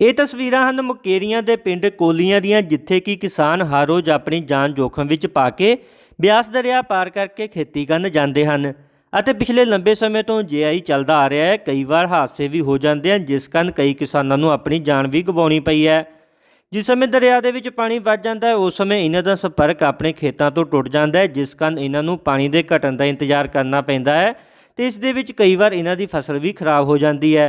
ਇਹ ਤਸਵੀਰਾਂ ਹਨ ਮੁਕੇਰੀਆਂ ਦੇ ਪਿੰਡ ਕੋਲੀਆਂ ਦੀਆਂ, ਜਿੱਥੇ ਕਿ ਕਿਸਾਨ ਹਰ ਰੋਜ਼ ਆਪਣੀ ਜਾਨ ਜੋਖਮ ਵਿੱਚ ਪਾ ਕੇ ਬਿਆਸ ਦਰਿਆ ਪਾਰ ਕਰਕੇ ਖੇਤੀ ਕਰਨ ਜਾਂਦੇ ਹਨ ਅਤੇ ਪਿਛਲੇ ਲੰਬੇ ਸਮੇਂ ਤੋਂ ਜੇਆਈ ਚੱਲਦਾ ਆ ਰਿਹਾ ਹੈ। ਕਈ ਵਾਰ ਹਾਦਸੇ ਵੀ ਹੋ ਜਾਂਦੇ ਹਨ, ਜਿਸ ਕਾਰਨ ਕਈ ਕਿਸਾਨਾਂ ਨੂੰ ਆਪਣੀ ਜਾਨ ਵੀ ਗਵਾਉਣੀ ਪਈ ਹੈ। ਜਿਸ ਸਮੇਂ ਦਰਿਆ ਦੇ ਵਿੱਚ ਪਾਣੀ ਵੱਜ ਜਾਂਦਾ ਹੈ, ਉਸ ਸਮੇਂ ਇਹਨਾਂ ਦਾ ਸੰਪਰਕ ਆਪਣੇ ਖੇਤਾਂ ਤੋਂ ਟੁੱਟ ਜਾਂਦਾ ਹੈ, ਜਿਸ ਕਾਰਨ ਇਹਨਾਂ ਨੂੰ ਪਾਣੀ ਦੇ ਘਟਣ ਦਾ ਇੰਤਜ਼ਾਰ ਕਰਨਾ ਪੈਂਦਾ ਹੈ ਤੇ ਇਸ ਦੇ ਵਿੱਚ ਕਈ ਵਾਰ ਇਹਨਾਂ ਦੀ ਫਸਲ ਵੀ ਖਰਾਬ ਹੋ ਜਾਂਦੀ ਹੈ।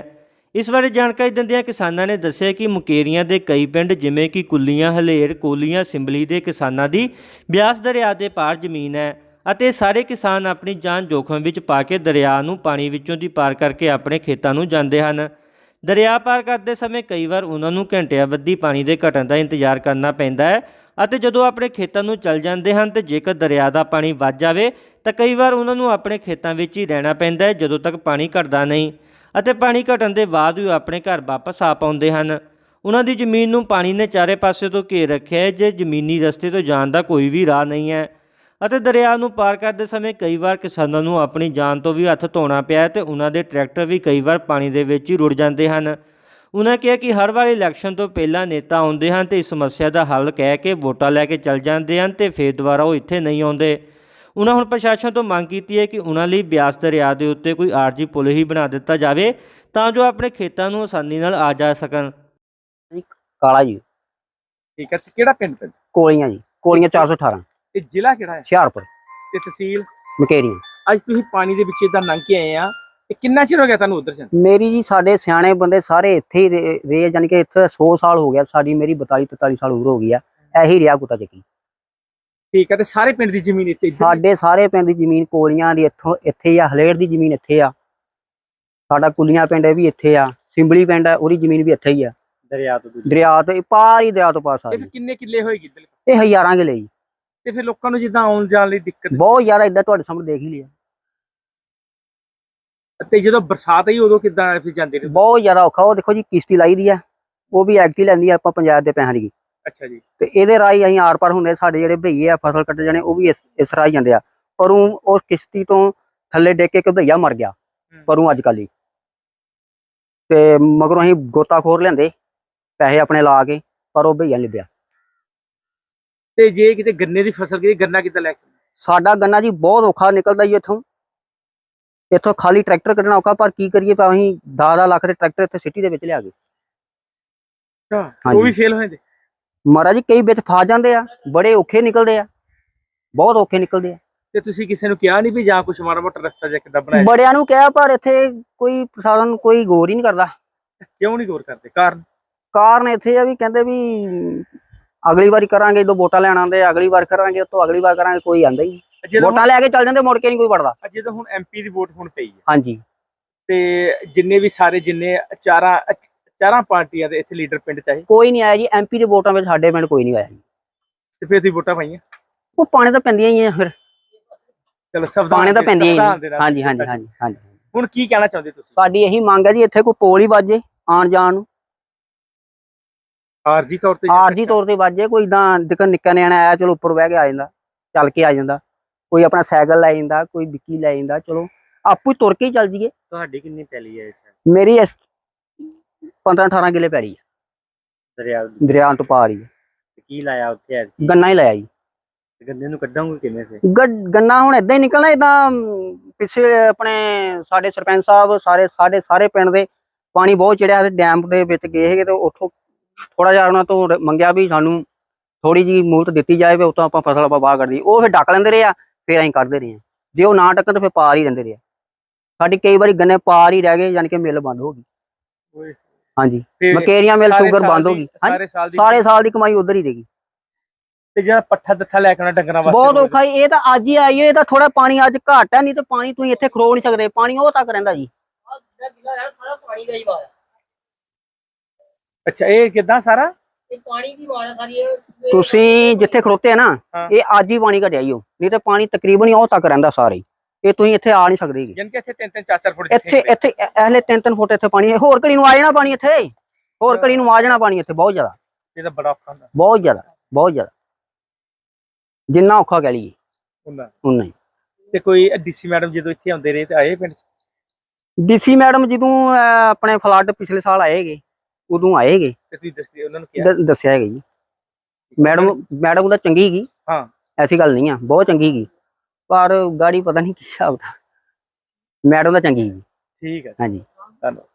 ਇਸ ਬਾਰੇ ਜਾਣਕਾਰੀ ਦਿੰਦਿਆਂ ਕਿਸਾਨਾਂ ਨੇ ਦੱਸਿਆ ਕਿ ਮੁਕੇਰੀਆਂ ਦੇ ਕਈ ਪਿੰਡ ਜਿਵੇਂ ਕਿ ਕੁੱਲੀਆਂ, ਹਲੇਰ, ਕੋਲੀਆਂ, ਸਿੰਬਲੀ ਦੇ ਕਿਸਾਨਾਂ ਦੀ ਬਿਆਸ ਦਰਿਆ ਦੇ ਪਾਰ ਜ਼ਮੀਨ ਹੈ ਅਤੇ ਸਾਰੇ ਕਿਸਾਨ ਆਪਣੀ ਜਾਨ ਜੋਖਮ ਵਿੱਚ ਪਾ ਕੇ ਦਰਿਆ ਨੂੰ ਪਾਣੀ ਵਿੱਚੋਂ ਦੀ ਪਾਰ ਕਰਕੇ ਆਪਣੇ ਖੇਤਾਂ ਨੂੰ ਜਾਂਦੇ ਹਨ। ਦਰਿਆ ਪਾਰ ਕਰਦੇ ਸਮੇਂ ਕਈ ਵਾਰ ਉਹਨਾਂ ਨੂੰ ਘੰਟਿਆਂ ਬੱਧੀ ਪਾਣੀ ਦੇ ਘਟਣ ਦਾ ਇੰਤਜ਼ਾਰ ਕਰਨਾ ਪੈਂਦਾ ਹੈ ਅਤੇ ਜਦੋਂ ਆਪਣੇ ਖੇਤਾਂ ਨੂੰ ਚੱਲ ਜਾਂਦੇ ਹਨ ਤੇ ਜੇਕਰ ਦਰਿਆ ਦਾ ਪਾਣੀ ਵੱਧ ਜਾਵੇ ਤਾਂ ਕਈ ਵਾਰ ਉਹਨਾਂ ਨੂੰ ਆਪਣੇ ਖੇਤਾਂ ਵਿੱਚ ਹੀ ਰਹਿਣਾ ਪੈਂਦਾ ਹੈ ਜਦੋਂ ਤੱਕ ਪਾਣੀ ਘਟਦਾ ਨਹੀਂ। ਅਤੇ ਪਾਣੀ ਘਟਣ ਦੇ ਬਾਅਦ ਵੀ ਉਹ ਆਪਣੇ ਘਰ ਵਾਪਸ ਆ ਪਾਉਂਦੇ ਹਨ। ਉਹਨਾਂ ਦੀ ਜ਼ਮੀਨ ਨੂੰ ਪਾਣੀ ਨੇ ਚਾਰੇ ਪਾਸੇ ਤੋਂ ਘੇਰ ਰੱਖਿਆ ਹੈ, ਜੇ ਜ਼ਮੀਨੀ ਰਸਤੇ ਤੋਂ ਜਾਣ ਦਾ ਕੋਈ ਵੀ ਰਾਹ ਨਹੀਂ ਹੈ। ਅਤੇ ਦਰਿਆ ਨੂੰ ਪਾਰ ਕਰਦੇ ਸਮੇਂ ਕਈ ਵਾਰ ਕਿਸਾਨਾਂ ਨੂੰ ਆਪਣੀ ਜਾਨ ਤੋਂ ਵੀ ਹੱਥ ਧੋਣਾ ਪਿਆ ਹੈ ਤੇ ਉਹਨਾਂ ਦੇ ਟਰੈਕਟਰ ਵੀ ਕਈ ਵਾਰ ਪਾਣੀ ਦੇ ਵਿੱਚ ਹੀ ਰੁੜ ਜਾਂਦੇ ਹਨ। ਉਹਨਾਂ ਕਿਹਾ ਕਿ ਹਰ ਵਾਰ ਇਲੈਕਸ਼ਨ ਤੋਂ ਪਹਿਲਾਂ ਨੇਤਾ ਆਉਂਦੇ ਹਨ ਤੇ ਇਸ ਸਮੱਸਿਆ ਦਾ ਹੱਲ ਕਹਿ ਕੇ ਵੋਟਾਂ ਲੈ ਕੇ ਚੱਲ ਜਾਂਦੇ ਹਨ ਤੇ ਫਿਰ ਦੁਬਾਰਾ ਉਹ ਇੱਥੇ ਨਹੀਂ ਆਉਂਦੇ। ਉਹਨਾਂ ਹੁਣ ਪ੍ਰਸ਼ਾਸਨ ਤੋਂ ਮੰਗ ਕੀਤੀ ਹੈ ਕਿ ਉਹਨਾਂ ਲਈ ਬਿਆਸ ਦਰਿਆ ਦੇ ਉੱਤੇ ਕੋਈ ਆਰਜੀ ਪੁਲ ਹੀ ਬਣਾ ਦਿੱਤਾ ਜਾਵੇ ਤਾਂ ਜੋ ਆਪਣੇ ਖੇਤਾਂ ਨੂੰ ਆਸਾਨੀ ਨਾਲ ਆ ਜਾ ਸਕਣ। ਕਾਲਾ ਜੀ। ਠੀਕ ਹੈ ਤੇ ਕਿਹੜਾ ਪਿੰਡ ਪੈਂਦਾ ਕੋਲੀਆਂ ਜੀ ਕੋਲੀਆਂ 418 ਤੇ ਜ਼ਿਲ੍ਹਾ ਕਿਹੜਾ ਹੈ? ਹੁਸ਼ਿਆਰਪੁਰ। ਤੇ ਤਹਿਸੀਲ? ਮਕੇਰੀਆਂ। ਅੱਜ ਤੁਸੀਂ ਪਾਣੀ ਦੇ ਵਿੱਚ ਇਦਾਂ ਲੰਘ ਕੇ ਆਏ ਆ ਇਹ ਕਿੰਨਾ ਚਿਰ ਹੋ ਗਿਆ ਤੁਹਾਨੂੰ ਉਧਰ ਜਾਂਦੇ ਮੇਰੀ ਜੀ ਸਾਡੇ ਸਿਆਣੇ ਬੰਦੇ ਸਾਰੇ ਇੱਥੇ ਹੀ ਰਹੇ ਯਾਨੀ ਕਿ ਇੱਥੇ 100 ਸਾਲ ਹੋ ਗਿਆ ਸਾਡੀ ਮੇਰੀ 42 43 ਸਾਲ ਉਮਰ ਹੋ ਗਈ ਆ ਇਹੀ ਰਿਹਾ ਕੁੱਤਾ ਚੱਕੀ। ਠੀਕ ਹੈ ਤੇ ਸਾਰੇ ਪਿੰਡ ਦੀ ਜ਼ਮੀਨ ਇੱਥੇ? ਸਾਡੇ ਸਾਰੇ ਪਿੰਡ ਦੀ ਜ਼ਮੀਨ ਕੋਲੀਆਂ ਦੀ ਇੱਥੋਂ ਇੱਥੇ ਹੀ ਆ ਹਲੇੜ ਦੀ ਜ਼ਮੀਨ ਇੱਥੇ ਆ। ਸਾਡਾ ਕੁਲੀਆਂ ਪਿੰਡ ਇਹ ਵੀ ਇੱਥੇ ਆ ਸਿੰਬਲੀ ਪਿੰਡ ਆ ਉਹਦੀ ਜ਼ਮੀਨ ਵੀ ਇੱਥੇ ਹੀ ਆ। ਦਰਿਆ ਤੋਂ ਦੂਜੇ ਦਰਿਆ ਤੋਂ ਪਾਰ ਹੀ ਦਰਿਆ ਤੋਂ ਪਾਰ ਇਹ ਸਾਰੀ। ਫਿਰ ਕਿੰਨੇ ਕਿੱਲੇ ਹੋਏਗੀ ਇੱਧਰ? ਇਹ ਹਜ਼ਾਰਾਂ ਕਿਲੇ ਜੀ। ਤੇ ਫਿਰ ਲੋਕਾਂ ਨੂੰ ਜਿੱਦਾਂ ਆਉਣ ਜਾਣ ਲਈ ਦਿੱਕਤ ਬਹੁਤ ਜ਼ਿਆਦਾ ਇਦਾਂ ਤੁਹਾਡੇ ਸਾਹਮਣੇ ਦੇਖ ਹੀ ਲਿਆ। ਤੇ ਜਦੋਂ ਬਰਸਾਤ ਆਈ ਉਦੋਂ ਕਿੱਦਾਂ ਫਿਰ ਜਾਂਦੇ ਨੇ? ਬਹੁਤ ਜ਼ਿਆਦਾ ਔਖਾ ਉਹ ਦੇਖੋ ਜੀ ਕਿਸ਼ਤੀ ਲਾਈ ਦੀ ਆ ਉਹ ਵੀ ਐਕਟੀ ਲੈਂਦੀ ਆ ਆਪਾਂ ਪੰਜਾਬ ਦੇ ਪੈਸਿਆਂ ਦੀ। ਅੱਛਾ ਜੀ। ਤੇ ਇਹਦੇ ਰਾਹੀਂ ਅਸੀਂ ਆਰ ਪਾਰ ਹੁੰਦੇ ਸਾਡੇ ਜਿਹੜੇ ਭਈਏ ਆ ਫਸਲ ਕੱਟ ਜਾਣੇ ਉਹ ਵੀ ਇਸ ਇਸ ਰਾਹੀਂ ਜਾਂਦੇ ਆ। ਪਰ ਉਹ ਕਿਸ਼ਤੀ ਤੋਂ ਥੱਲੇ ਡਿੱਗ ਕੇ ਭਈਆ ਮਰ ਗਿਆ ਪਰ ਉਹ ਅੱਜ ਕੱਲ੍ਹ ਹੀ। ਤੇ ਮਗਰੋਂ ਅਸੀਂ ਗੋਤਾਖੋਰ ਲਿਆਂਦੇ ਪੈਸੇ ਆਪਣੇ ਲਾ ਕੇ ਪਰ ਉਹ ਭਈਆ ਨੀ ਲੱਭਿਆ ਤੇ ਜੇ ਕਿਤੇ ਗੰਨੇ ਦੀ ਫਸਲ ਕਿਤੇ ਗੰਨਾ ਕਿੱਦਾਂ ਲੈ ਕੇ ਸਾਡਾ ਗੰਨਾ ਜੀ ਬਹੁਤ ਔਖਾ ਨਿਕਲਦਾ ਜੀ ਇੱਥੋਂ। ਇੱਥੋਂ ਖਾਲੀ ਟਰੈਕਟਰ ਕੱਢਣਾ ਔਖਾ ਪਰ ਕੀ ਕਰੀਏ ਪਰ ਅਸੀਂ 10 ਲੱਖ ਦੇ ਟਰੈਕਟਰ ਇੱਥੇ ਸਿਟੀ ਦੇ ਵਿੱਚ ਲਿਆ ਗਏ। ਉਹ ਵੀ ਫੇਲ ਹੋ ਜਾਂਦੇ? ਮਹਾਰਾਜ ਜੀ ਕਈ ਵਿੱਚ ਫਸ ਜਾਂਦੇ ਆ ਬੜੇ ਔਖੇ ਨਿਕਲਦੇ ਆ ਬਹੁਤ ਔਖੇ ਨਿਕਲਦੇ ਆ। ਤੇ ਤੁਸੀਂ ਕਿਸੇ ਨੂੰ ਕਿਹਾ ਨਹੀਂ ਵੀ ਜਾਂ ਕੁਛ ਮਾੜਾ ਮੋਟਾ ਰਸਤਾ ਜਿਹਾ ਕਿੱਦਾਂ ਬਣਾਇਆ? ਬੜਿਆਂ ਨੂੰ ਕਿਹਾ ਪਰ ਇੱਥੇ ਕੋਈ ਪ੍ਰਸ਼ਾਸਨ ਕੋਈ ਗੌਰ ਹੀ ਨਹੀਂ ਕਰਦਾ। ਕਿਉਂ ਨਹੀਂ ਗੌਰ ਕਰਦੇ? ਕਾਰਨ? ਕਾਰਨ ਇੱਥੇ ਆ ਵੀ ਕਹਿੰਦੇ ਵੀ ਅਗਲੀ ਵਾਰੀ ਕਰਾਂਗੇ ਜਦੋਂ ਵੋਟਾਂ ਲੈਣ ਆਉਂਦੇ ਅਗਲੀ ਵਾਰ ਕਰਾਂਗੇ ਉਸ ਤੋਂ ਅਗਲੀ ਵਾਰ ਕਰਾਂਗੇ ਕੋਈ ਆਂਦਾ ਹੀ ਵੋਟਾਂ ਲੈ ਕੇ ਚੱਲ ਜਾਂਦੇ ਮੁੜ ਕੇ ਨਹੀਂ ਕੋਈ ਵੜਦਾ। ਜਦੋਂ ਹੁਣ ਐਮਪੀ ਦੀ ਵੋਟ ਹੁਣ ਪਈ ਹੈ। ਹਾਂਜੀ। ਤੇ ਜਿੰਨੇ ਵੀ ਸਾਰੇ ਜਿੰਨੇ ਚਾਰਾਂ ਚਾਰਾਂ ਪਾਰਟੀਆਂ ਦੇ ਇੱਥੇ ਲੀਡਰ ਪਿੰਡ ਚ ਆਏ ਕੋਈ ਨਹੀਂ ਆਇਆ ਜੀ ਐਮਪੀ ਦੇ ਵੋਟਾਂ ਵਿੱਚ ਸਾਡੇ ਪਿੰਡ ਕੋਈ ਨਹੀਂ ਆਇਆ ਜੀ। ਤੇ ਫਿਰ ਤੁਸੀਂ ਵੋਟਾਂ ਪਾਈਆਂ? ਉਹ ਪਾਣੀ ਤਾਂ ਪੈਂਦੀਆਂ ਹੀ ਆ ਫਿਰ। ਚਲੋ ਸੰਵਿਧਾਨ ਪਾਣੀ ਤਾਂ ਪੈਂਦੀਆਂ ਹੀ ਹਾਂਜੀ ਹਾਂਜੀ ਹਾਂਜੀ ਹਾਂਜੀ। ਹੁਣ ਕੀ ਕਹਿਣਾ ਚਾਹੁੰਦੇ ਤੁਸੀਂ? ਸਾਡੀ ਇਹੀ ਮੰਗ ਹੈ ਜੀ ਇੱਥੇ ਕੋਈ ਪੋਲ ਹੀ ਵੱਜੇ ਆਣ ਜਾਣ ਨੂੰ। ਆਰਜੀ ਤੌਰ ਤੇ ਆਰਜੀ ਤੌਰ ਤੇ ਵੱਜੇ ਕੋਈ ਇਦਾਂ ਦੇਖੋ ਨਿੱਕਾ ਨਿਆਣਾ ਆਇਆ ਚਲੋ ਉੱਪਰ ਬਹਿ ਕੇ ਆ ਜਾਂਦਾ ਚੱਲ ਕੇ ਆ ਜਾਂਦਾ। ਕੋਈ ਆਪਣਾ ਸਾਈਕਲ ਲੈ ਜਾਂਦਾ ਕੋਈ ਵਿੱਕੀ ਲੈ ਜਾਂਦਾ ਚਲੋ। ਆਪੂ ਹੀ ਤੁਰ ਕੇ ਹੀ ਚੱਲ ਜੀਏ ਤੁਹਾਡੀ ਕਿੰਨੀ ਪੈਲੀ ਹੈ ਇਸ ਮੇਰੀ ਇਸ 15 18 ਕਿਲੇ ਪੈੜੀ ਹੈ ਦਰਿਆ ਦਰਿਆ ਤੋਂ ਪਾਰ ਹੀ ਹੈ। ਕੀ ਲਾਇਆ ਉੱਥੇ ਗੰਨਾ ਹੀ ਲਾਇਆ ਜੀ। ਗੰਨੇ ਨੂੰ ਕੱਢਾਂਗੇ ਕਿਵੇਂ ਗ- ਗੰਨਾ ਹੁਣ ਇਦਾਂ ਹੀ ਨਿਕਲਣਾ ਇਦਾਂ ਪਿੱਛੇ ਆਪਣੇ ਸਾਡੇ ਸਰਪੰਚ ਸਾਹਿਬ ਸਾਰੇ ਸਾਡੇ ਸਾਰੇ ਪਿੰਡ ਦੇ ਪਾਣੀ ਬਹੁਤ ਚੜਿਆ ਤੇ ਡੈਮ ਦੇ ਵਿੱਚ ਗਏ ਹੈਗੇ ਤੇ ਉੱਥੋਂ ਥੋੜਾ ਜਿਹਾ ਉਹਨਾਂ ਤੋਂ ਰ- ਮੰਗਿਆ ਵੀ ਸਾਨੂੰ ਥੋੜੀ ਜੀ ਮੂਹਲਤ ਦਿੱਤੀ ਜਾਏ ਵੀ ਉਤੋਂ ਆਪਾਂ ਫਸਲ ਆਪਾਂ ਬਾਹਰ ਕੱਢਦੀ ਉਹ ਫਿਰ ਡੱਕ ਲੈਂਦੇ ਰਹੇ ਆ ਫਿਰ ਅਸੀਂ ਕੱਢਦੇ ਰਹੇ ਆ। ਜੇ ਉਹ ਨਾ ਡੱਕਣ ਤਾਂ ਫਿਰ ਪਾਰ ਹੀ ਰਹਿੰਦੇ ਰਹੇ ਆ। ਸਾਡੀ ਕਈ ਵਾਰੀ ਗੰਨੇ ਪਾਰ ਹੀ ਰਹਿ ਗਏ ਯਾਨੀ ਕਿ ਮਿਲ ਬੰਦ ਹੋ ਗਈ। ਓਏ। ਹਾਂਜੀ। ਤੇ ਮਕੇਰੀਆਂ ਮਿਲ ਸਾਰੇ ਸ਼ੂਗਰ ਸਾਲ ਬੰਦ ਹੋ ਦੀ- ਗਈ। ਹਾਂਜੀ, ਸਾਰੇ ਸਾਲ ਦੀ ਸਾਰੇ ਸਾਲ ਦੀ ਕਮਾਈ ਉਧਰ ਹੀ ਰਹੀ ਤੇ ਜਿਹੜਾ ਪੱਠਾ ਦੱਥਾ ਲੈ ਕੇ ਆਉਣਾ ਡੰਗਰਾਂ ਵਾਸਤੇ ਬਹੁਤ ਔਖਾ ਜੀ, ਇਹ ਤਾਂ ਅੱਜ ਹੀ ਆਈ ਹੈ ਇਹ ਤਾਂ ਥੋੜਾ ਪਾਣੀ ਅੱਜ ਘੱਟ ਹੈ ਨਹੀਂ ਤਾਂ ਪਾਣੀ ਤੁਸੀਂ ਇੱਥੇ ਖਰੋ ਨਹੀਂ ਸਕਦੇ। ਪਾਣੀ ਉਹ ਤੱਕ ਰਹਿੰਦਾ ਜੀ। ਅੱਛਾ ਇਹ ਕਿਦਾਂ ਸਾਰਾ? ਤੁਸੀਂ ਜਿੱਥੇ ਖੜੋਤੇ ਆ ਨਾ ਹਾਂ। ਇਹ ਅੱਜ ਹੀ ਪਾਣੀ ਘਟਿਆ ਹੀ ਉਹ। ਨਹੀਂ ਤਾਂ ਪਾਣੀ ਤਕਰੀਬਨ ਹੀ ਉਹ ਤੱਕ ਰਹਿੰਦਾ ਸਾਰੇ ਹੀ। ਇਹ ਤੁਸੀਂ ਇੱਥੇ ਆ ਨਹੀਂ ਸਕਦੇ ਜੀ। ਜਨ ਕਿ ਇੱਥੇ ਤਿੰਨ ਤਿੰਨ ਚਾਰ ਚਾਰ ਫੁੱਟ ਇੱਥੇ ਇੱਥੇ ਇਹਲੇ ਤਿੰਨ ਤਿੰਨ ਫੁੱਟ ਇੱਥੇ ਪਾਣੀ ਹੈ। ਹੋਰ ਘੜੀ ਨੂੰ ਆ ਜਾਣਾ ਪਾਣੀ ਇੱਥੇ। ਹੋਰ ਘੜੀ ਨੂੰ ਆ ਜਾਣਾ ਪਾਣੀ ਇੱਥੇ ਬਹੁਤ ਜ਼ਿਆਦਾ। ਇਹ ਤਾਂ ਬੜਾ ਔਖਾ ਹੁੰਦਾ। ਬਹੁਤ ਜ਼ਿਆਦਾ ਬਹੁਤ ਜ਼ਿਆਦਾ। ਜਿੰਨਾ ਔਖਾ ਕਹਿ ਲਈਏ। ਉਨਾ। ਹੀ। ਤੇ ਕੋਈ ਡੀਸੀ ਮੈਡਮ ਜਦੋਂ ਇੱਥੇ ਆਉਂਦੇ ਰਹੇ ਤੇ ਆਏ ਪਿੰਡ? ਡੀਸੀ ਮੈਡਮ ਜਦੋਂ ਆਪਣੇ ਫਲੱਡ ਪਿਛਲੇ ਸਾਲ ਆਏਗੇ ਉਦੋਂ ਆਏਗੇ ਤੇ ਤੁਸੀਂ ਦੱਸਦੇ ਉਹਨਾਂ ਨੂੰ ਕਿਹਾ? ਦ- ਦੱਸਿਆ ਹੈਗਾ ਜੀ। ਮੈਡਮ ਮੈਡਮ ਤਾਂ ਚੰਗੀ ਹੈਗੀ ਹਾਂ। ਐਸੀ ਗੱਲ ਨਹੀਂ ਆ ਬਹੁਤ ਚੰਗੀ ਹੈਗੀ ਪਰ ਗਾੜੀ ਪਤਾ ਨਹੀਂ ਕੀ ਹਿਸਾਬ ਦਾ। ਮੈਡਮ ਤਾਂ ਚੰਗੀ ਠੀਕ ਹੈ ਹਾਂਜੀ। ਧੰਨਵਾਦ।